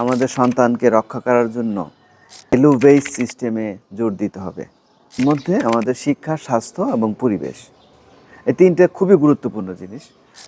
আমাদের সন্তানকে রক্ষা করার জন্য ভ্যালু সিস্টেমে জোর দিতে হবে। মধ্যে আমাদের শিক্ষা, স্বাস্থ্য এবং পরিবেশ। এই তিনটে খুবই গুরুত্বপূর্ণ জিনিস।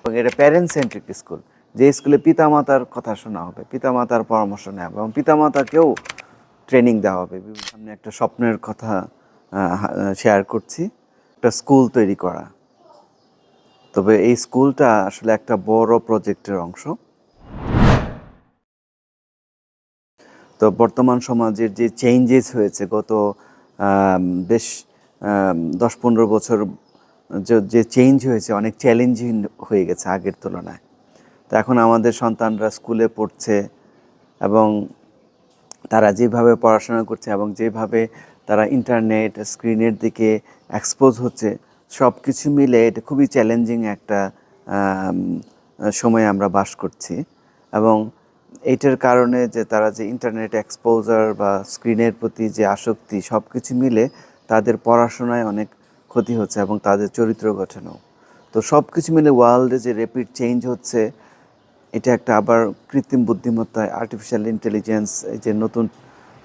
এবং এটা প্যারেন্ট সেন্ট্রিক স্কুল যে স্কুলে পিতামাতার কথা শোনা হবে, পিতামাতার পরামর্শ নেওয়া হবে এবং পিতামাতাকেও ট্রেনিং দেওয়া হবে। সামনে একটা স্বপ্নের কথা শেয়ার করছি। একটা স্কুল তৈরি করা। তবে এই স্কুলটা আসলে একটা বড় প্রজেক্টের অংশ। তো বর্তমান সমাজের যে চেঞ্জেস হয়েছে গত বেশ দশ পনেরো বছর যে- চেঞ্জ হয়েছে অনেক চ্যালেঞ্জিং হয়ে গেছে আগের তুলনায়। তো এখন আমাদের সন্তানরা স্কুলে পড়ছে এবং তারা যেভাবে পড়াশোনা করছে এবং যেভাবে তারা ইন্টারনেট স্ক্রিনের দিকে এক্সপোজ হচ্ছে সব কিছু মিলে এটা খুবই চ্যালেঞ্জিং একটা সময়ে আমরা বাস করছি। এবং এইটার কারণে যে তারা যে ইন্টারনেট এক্সপোজার বা স্ক্রিনের প্রতি যে আসক্তি সব কিছু মিলে তাদের পড়াশোনায় অনেক ক্ষতি হচ্ছে এবং তাদের চরিত্র গঠনও। তো সব কিছু মিলে ওয়ার্ল্ডে যে রেপিড চেঞ্জ হচ্ছে, এটা একটা আবার কৃত্রিম বুদ্ধিমত্তা আর্টিফিশিয়াল ইন্টেলিজেন্স যে নতুন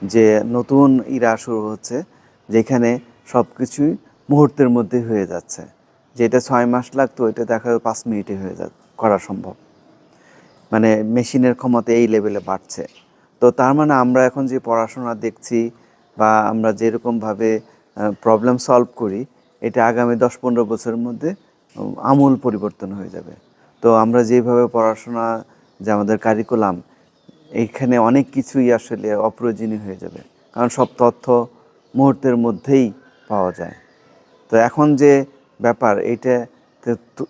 যে নতুন ইরা শুরু হচ্ছে, যেখানে সব কিছুই মুহূর্তের মধ্যে হয়ে যাচ্ছে। যেটা ছয় মাস লাগতো, এটা দেখা পাঁচ মিনিটে হয়ে যা, করা সম্ভব। মানে মেশিনের ক্ষমতা এই লেভেলে বাড়ছে। তো তার মানে আমরা এখন যে পড়াশোনা দেখছি বা আমরা যেরকমভাবে প্রবলেম সলভ করি, এটা আগামী দশ পনেরো বছরের মধ্যে আমূল পরিবর্তন হয়ে যাবে। তো আমরা যেভাবে পড়াশোনা, যে আমাদের কারিকুলাম এইখানে অনেক কিছুই আসলে অপ্রয়োজনীয় হয়ে যাবে। কারণ সব তথ্য মুহূর্তের মধ্যেই পাওয়া যায়। তো এখন যে ব্যাপার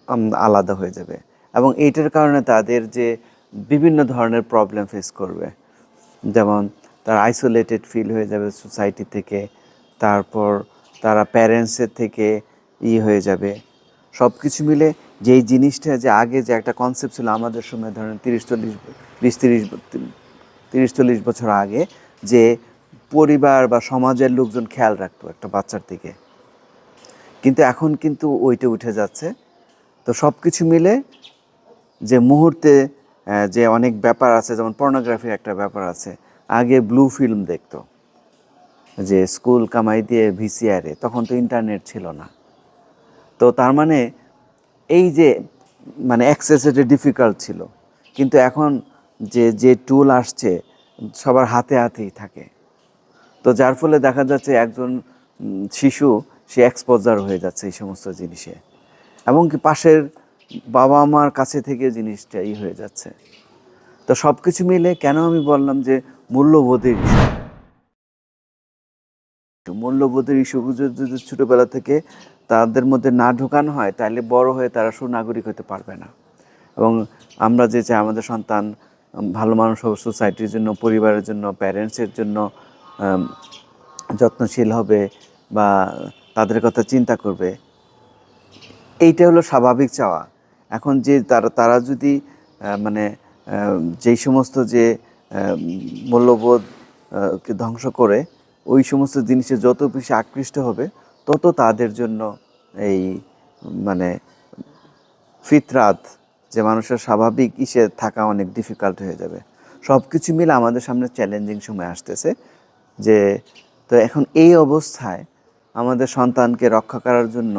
আম- আলাদা হয়ে যাবে। এবং এইটার কারণে তাদের যে বিভিন্ন ধরনের প্রবলেম ফেস করবে। যেমন তারা আইসোলেটেড ফিল হয়ে যাবে সোসাইটি থেকে, তারপর তারা প্যারেন্টসের থেকে ই হয়ে যাবে। সব কিছু মিলে যেই জিনিসটা যে আগে যে একটা কনসেপ্ট ছিল আমাদের সময় ধরেন তিরিশ, চল্লিশ, বিশ, তিরিশ তিরিশ, চল্লিশ বছর আগে যে পরিবার বা সমাজের লোকজন খেয়াল রাখতো একটা বাচ্চার দিকে। কিন্তু এখন কিন্তু ওইটা উঠে যাচ্ছে। তো সব কিছু মিলে যে মুহূর্তে যে অনেক ব্যাপার আছে, যেমন পর্নোগ্রাফির একটা ব্যাপার আছে, আগে ব্লু ফিল্ম দেখতো। যে স্কুল কামাই দিয়ে ভিসিআরে তখন তো ইন্টারনেট ছিল না। তো তার মানে এই যে মানে অ্যাক্সেস এটা ডিফিকাল্ট ছিল, কিন্তু এখন যে যে টুল আসছে, সবার হাতে হাতেই থাকে। তো যার ফলে দেখা যাচ্ছে একজন শিশু, সে এক্সপোজার হয়ে যাচ্ছে এই সমস্ত জিনিসে। এমনকি পাশের বাবা মার কাছে থেকে জিনিসটা ই হয়ে যাচ্ছে। তো সব কিছু মিলে কেন আমি বললাম যে মূল্যবোধের ইস্যু? মূল্যবোধের ইস্যুগুলো যদি ছোটোবেলা থেকে তাদের মধ্যে না ঢোকানো হয়, তাহলে বড় হয়ে তারা সুনাগরিক হতে পারবে না। এবং আমরা যে চাই আমাদের সন্তান ভালো মানুষ হবে সোসাইটির জন্য, পরিবারের জন্য প্যারেন্টসের জন্য যত্নশীল হবে বা তাদের কথা চিন্তা করবে, এইটা হলো স্বাভাবিক চাওয়া। এখন যে তারা তারা যদি মানে যেই সমস্ত যে আহ, মূল্যবোধ আহ, কে ধ্বংস করে ওই সমস্ত জিনিসে যত বেশি আকৃষ্ট হবে তত তাদের জন্য এই মানে ফিতরাত যে মানুষের স্বাভাবিক ইসে থাকা অনেক ডিফিকাল্ট হয়ে যাবে। সব কিছু মিলে আমাদের সামনে চ্যালেঞ্জিং সময় আসতেছে যে তো এখন এই অবস্থায় আমাদের সন্তানকে রক্ষা করার জন্য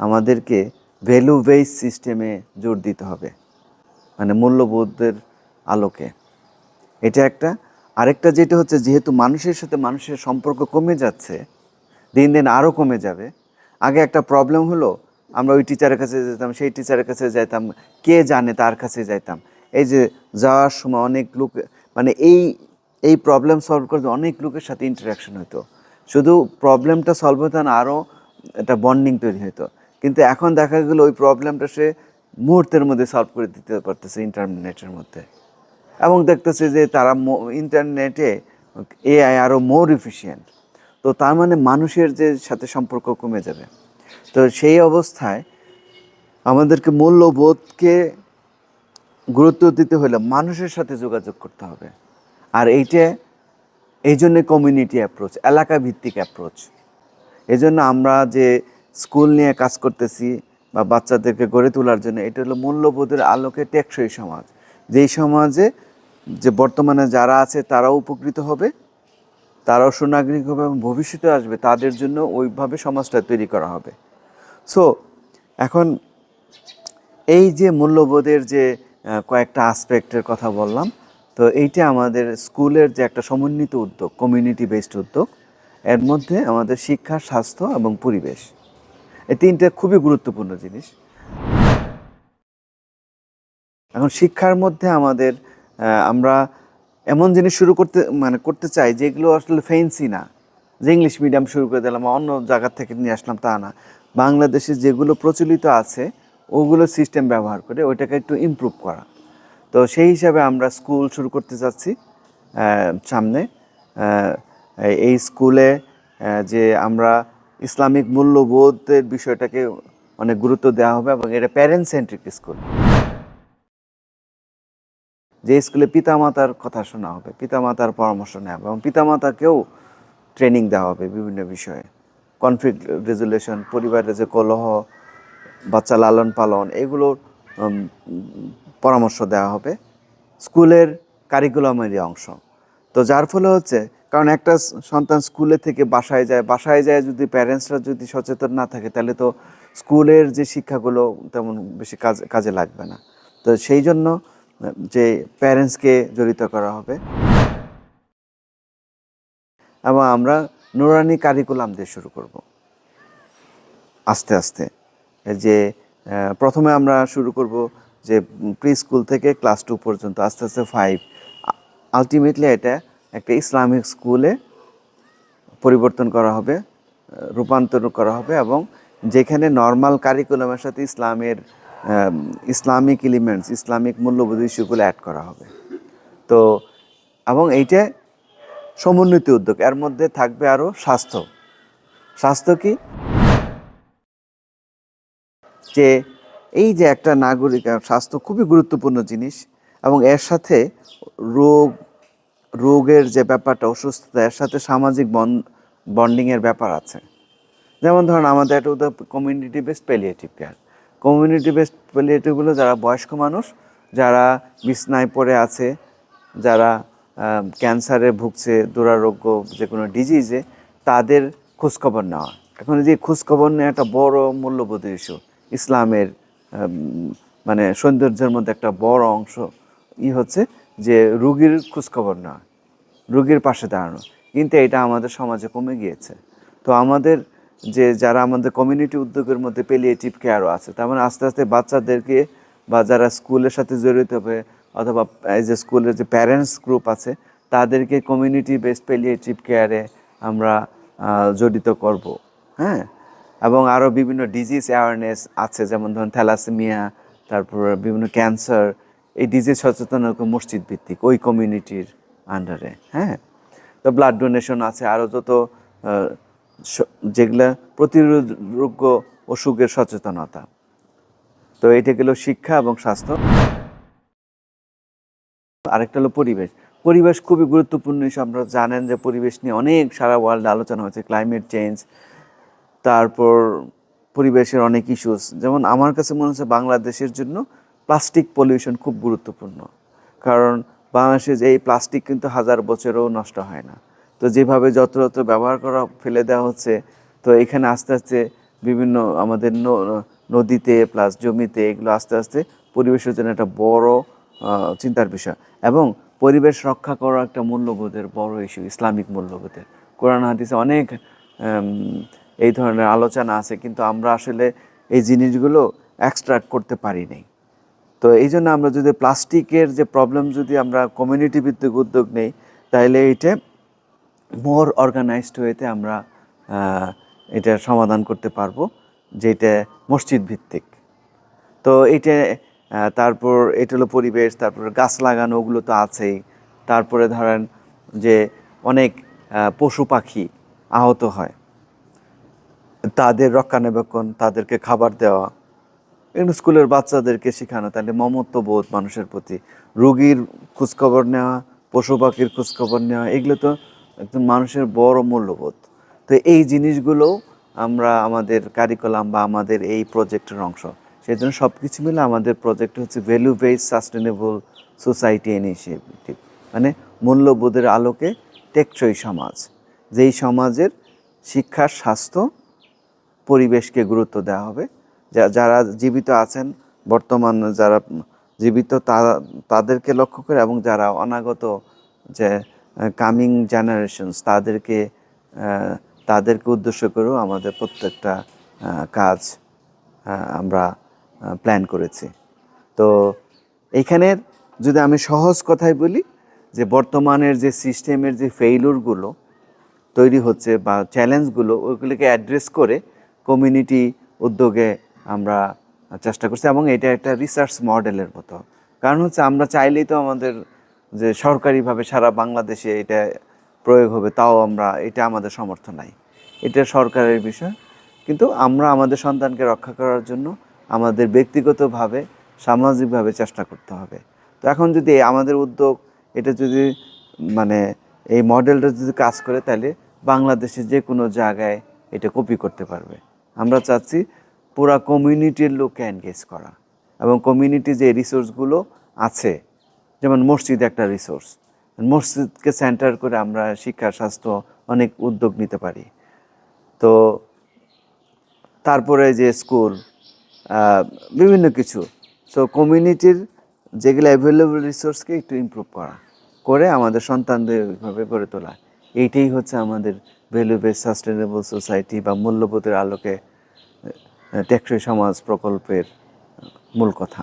আমাদেরকে ভ্যালু বেস সিস্টেমে জোর দিতে হবে মানে মূল্যবোধের আলোকে। এটা একটা। আরেকটা যেটা হচ্ছে, যেহেতু মানুষের সাথে মানুষের সম্পর্ক কমে যাচ্ছে, দিন দিন আরও কমে যাবে, আগে একটা প্রবলেম হলো, আমরা ওই টিচারের কাছে যেতাম, সেই টিচারের কাছে যাইতাম, কে জানে তার কাছে যাইতাম। এই যে যাওয়ার সময় অনেক লোক মানে এই এই প্রবলেম সলভ করতে অনেক লোকের সাথে ইন্টারাকশন হতো শুধু প্রবলেমটা সলভ হতো না আরও একটা বন্ডিং তৈরি হতো কিন্তু এখন দেখা গেলো ওই প্রবলেমটা সে মুহূর্তের মধ্যে সলভ করে দিতে পারতেছে ইন্টারনেটের মধ্যে। এবং দেখতেছে যে তারা ইন্টারনেটে এআই আরও মোর এফিসিয়েন্ট তো তার মানে মানুষের যে সাথে সম্পর্ক কমে যাবে। তো সেই অবস্থায় আমাদেরকে মূল্যবোধকে গুরুত্ব দিতে হলে মানুষের সাথে যোগাযোগ করতে হবে। আর এইটা, এই জন্য কমিউনিটি অ্যাপ্রোচ এলাকা ভিত্তিক অ্যাপ্রোচ এই জন্য আমরা যে স্কুল নিয়ে কাজ করতেছি বা বাচ্চাদেরকে গড়ে তোলার জন্য, এটা হলো মূল্যবোধের আলোকে টেকসই সমাজ। যেই সমাজে যে বর্তমানে যারা আছে তারাও উপকৃত হবে, তারাও সুনাগরিক হবে এবং ভবিষ্যতে আসবে, তাদের জন্য ওইভাবে সমাজটা তৈরি করা হবে। সো এখন এই যে মূল্যবোধের যে কয়েকটা আসপেক্টের কথা বললাম, তো এইটা আমাদের স্কুলের যে একটা সমন্বিত উদ্যোগ কমিউনিটি বেসড উদ্যোগ, এর মধ্যে আমাদের শিক্ষা, স্বাস্থ্য এবং পরিবেশ। এই তিনটে খুবই গুরুত্বপূর্ণ জিনিস। এখন শিক্ষার মধ্যে আমাদের আমরা এমন জিনিস শুরু করতে মানে করতে চাই যেগুলো আসলে ফেন্সি না। যে ইংলিশ মিডিয়াম শুরু করে দিলাম অন্য জায়গা থেকে নিয়ে আসলাম তা না। বাংলাদেশে যেগুলো প্রচলিত আছে, ওগুলো সিস্টেম ব্যবহার করে ওইটাকে একটু ইমপ্রুভ করা। তো সেই হিসাবে আমরা স্কুল শুরু করতে চাচ্ছি সামনে। এই- এই স্কুলে যে আমরা ইসলামিক মূল্যবোধের বিষয়টাকে অনেক গুরুত্ব দেওয়া হবে এবং এটা প্যারেন্ট সেন্ট্রিক স্কুল যে স্কুলে পিতামাতার কথা শোনা হবে, পিতামাতার পরামর্শ নেওয়া হবে এবং পিতামাতাকেও ট্রেনিং দেওয়া হবে বিভিন্ন বিষয়ে। কনফ্লিক্ট রেজুলেশন পরিবারের যে কলহ, বাচ্চা লালন পালন এগুলোর পরামর্শ দেওয়া হবে। স্কুলের কারিকুলামেরই অংশ। তো যার ফলে হচ্ছে, কারণ একটা সন্তান স্কুলে থেকে বাসায় যায় বাসায় যায় যদি প্যারেন্টসরা যদি সচেতন না থাকে, তাহলে তো স্কুলের যে শিক্ষাগুলো তেমন বেশি কাজ, কাজে লাগবে না। তো সেই জন্য, যে প্যারেন্টসকে জড়িত করা হবে। এবং আমরা নুরানি কারিকুলাম দিয়ে শুরু করব। আস্তে আস্তে। যে প্রথমে আমরা শুরু করব যে প্রি স্কুল থেকে ক্লাস টু পর্যন্ত, আস্তে আস্তে ফাইভ আলটিমেটলি এটা একটা ইসলামিক স্কুলে পরিবর্তন করা হবে, রূপান্তর করা হবে এবং যেখানে নর্মাল কারিকুলামের সাথে ইসলামের ইসলামিক এলিমেন্টস ইসলামিক মূল্যবোধ ইস্যুগুলো অ্যাড করা হবে। তো, এবং এইটা সমন্বিত উদ্যোগ, এর মধ্যে থাকবে আরও স্বাস্থ্য। স্বাস্থ্য কি? যে এই যে একটা নাগরিক, স্বাস্থ্য খুবই গুরুত্বপূর্ণ জিনিস এবং এর সাথে রোগ, রোগের যে ব্যাপারটা, অসুস্থতা, এর সাথে সামাজিক বন্ডিংয়ের ব্যাপার আছে। যেমন ধরুন, আমাদের একটা উদাহরণ community based palliative care community based প্যালিয়েটিভগুলো যারা বয়স্ক মানুষ, যারা বিছনায় পড়ে আছে, যারা ক্যান্সারে ভুগছে, দুরারোগ্য যে কোনো ডিজিজে তাদের খোঁজখবর নেওয়া। এখন যে খোঁজখবর নেওয়া একটা বড় মূল্যবোধ ইস্যু ইসলামের মানে সৌন্দর্যের মধ্যে একটা বড় অংশ। ই হচ্ছে যে রুগীর খোঁজখবর নেওয়া, রুগীর পাশে দাঁড়ানো। কিন্তু এটা আমাদের সমাজে কমে গিয়েছে। তো আমাদের যে যারা আমাদের কমিউনিটি উদ্যোগের মধ্যে পেলিয়েটিভ কেয়ারও আছে, তার মানে আস্তে আস্তে বাচ্চাদেরকে বা যারা স্কুলের সাথে জড়িত হবে অথবা এই যে স্কুলের যে প্যারেন্টস গ্রুপ আছে, তাদেরকে কমিউনিটি বেসড পেলিয়েটিভ কেয়ারে আমরা জড়িত করব। হ্যাঁ? এবং আরও বিভিন্ন ডিজিজ অ্যাওয়ারনেস আছে, যেমন ধরুন থ্যালাসেমিয়া, তারপর বিভিন্ন ক্যান্সার এই ডিজিজ সচেতনতা মসজিদ ভিত্তিক, ওই কমিউনিটির আন্ডারে হ্যাঁ? তো ব্লাড ডোনেশন আছে আরও যত যেগুলা প্রতিরোধযোগ্য অসুখের সচেতনতা। তো এটা গেল শিক্ষা এবং স্বাস্থ্য। আরেকটা হলো পরিবেশ। পরিবেশ খুবই গুরুত্বপূর্ণ আপনারা জানেন যে পরিবেশ নিয়ে অনেক সারা ওয়ার্ল্ডে আলোচনা হয়েছে ক্লাইমেট চেঞ্জ তারপর পরিবেশের অনেক ইস্যুস যেমন আমার কাছে মনে হচ্ছে বাংলাদেশের জন্য প্লাস্টিক পলিউশন খুব গুরুত্বপূর্ণ। কারণ বাংলাদেশে যে এই প্লাস্টিক কিন্তু হাজার বছরেও নষ্ট হয় না। তো যেভাবে যত্রতত্র ব্যবহার করা, ফেলে দেওয়া হচ্ছে, তো এখানে আস্তে আস্তে বিভিন্ন আমাদের নদীতে প্লাস জমিতে এগুলো আস্তে আস্তে পরিবেশের জন্য একটা বড় চিন্তার বিষয়। এবং পরিবেশ রক্ষা করা একটা মূল্যবোধের বড় ইস্যু ইসলামিক মূল্যবোধের। কোরআন হাদিসে অনেক এই ধরনের আলোচনা আছে, কিন্তু আমরা আসলে এই জিনিসগুলো এক্সট্রাক্ট করতে পারি নাই। তো এই জন্য আমরা যদি প্লাস্টিকের যে প্রবলেম যদি আমরা কমিউনিটি ভিত্তিক উদ্যোগ নেই তাহলে এইটা মোর অর্গানাইজড হয়েতে আমরা এটা সমাধান করতে পারব যেটা মসজিদ ভিত্তিক। তো আহ, তারপর এটা হলো পরিবেশ তারপর গাছ লাগানো ওগুলো তো আছেই। তারপরে ধরেন যে অনেক পশু পাখি আহত হয়। তাদের রক্ষণাবেক্ষণ তাদেরকে খাবার দেওয়া এগুলো স্কুলের বাচ্চাদেরকে শেখানো, তাহলে মমত্ব বোধ মানুষের প্রতি। রুগীর খোঁজখবর নেওয়া, পশু পাখির খোঁজখবর নেওয়া, এগুলো তো একজন মানুষের বড় মূল্যবোধ। তো এই জিনিসগুলো আমরা আমাদের কারিকুলাম বা আমাদের এই প্রজেক্টের অংশ। সেই জন্য সব কিছু মিলে আমাদের প্রজেক্ট হচ্ছে value based sustainable society initiative মানে মূল্যবোধের আলোকে টেকসই সমাজ। যেই সমাজের শিক্ষা স্বাস্থ্য পরিবেশকে গুরুত্ব দেওয়া হবে। যারা জীবিত আছেন, বর্তমান যারা জীবিত তাদেরকে লক্ষ্য করে এবং যারা অনাগত যে কামিং জেনারেশনস তাদেরকে তাদেরকে উদ্দেশ্য করেও আমাদের প্রত্যেকটা কাজ আমরা প্ল্যান করেছি। তো এইখানের যদি আমি সহজ কথায় বলি যে, বর্তমানের যে সিস্টেমের যে ফেইলুরগুলো তৈরি হচ্ছে বা চ্যালেঞ্জগুলো ওইগুলিকে অ্যাড্রেস করে কমিউনিটি উদ্যোগে আমরা চেষ্টা করছি এবং এটা একটা রিসার্চ মডেলের মতো। কারণ হচ্ছে আমরা চাইলেই তো আমাদের যে সরকারিভাবে সারা বাংলাদেশে এটা প্রয়োগ হবে, তাও আমরা, এটা আমাদের সমর্থ নাই। এটা সরকারের বিষয়। কিন্তু আমরা আমাদের সন্তানকে রক্ষা করার জন্য আমাদের ব্যক্তিগতভাবে, সামাজিকভাবে চেষ্টা করতে হবে। তো এখন যদি আমাদের উদ্যোগ, এটা যদি মানে এই মডেলটা যদি কাজ করে, তাহলে বাংলাদেশে যে কোনো জায়গায় এটা কপি করতে পারবে। আমরা চাচ্ছি পুরা কমিউনিটির লোককে এনগেজ করা এবং কমিউনিটি যে রিসোর্সগুলো আছে, যেমন মসজিদ একটা রিসোর্স মসজিদকে সেন্টার করে আমরা শিক্ষা, স্বাস্থ্য অনেক উদ্যোগ নিতে পারি। তো তারপরে যে স্কুল বিভিন্ন কিছু। সো কমিউনিটির যেগুলো অ্যাভেলেবল রিসোর্সকে একটু ইমপ্রুভ করা, করে আমাদের সন্তানদের ওইভাবে গড়ে তোলা। এইটাই হচ্ছে আমাদের ভ্যালু বেস সাস্টেনেবল সোসাইটি বা মূল্যবোধের আলোকে টেকসই সমাজ প্রকল্পের মূল কথা।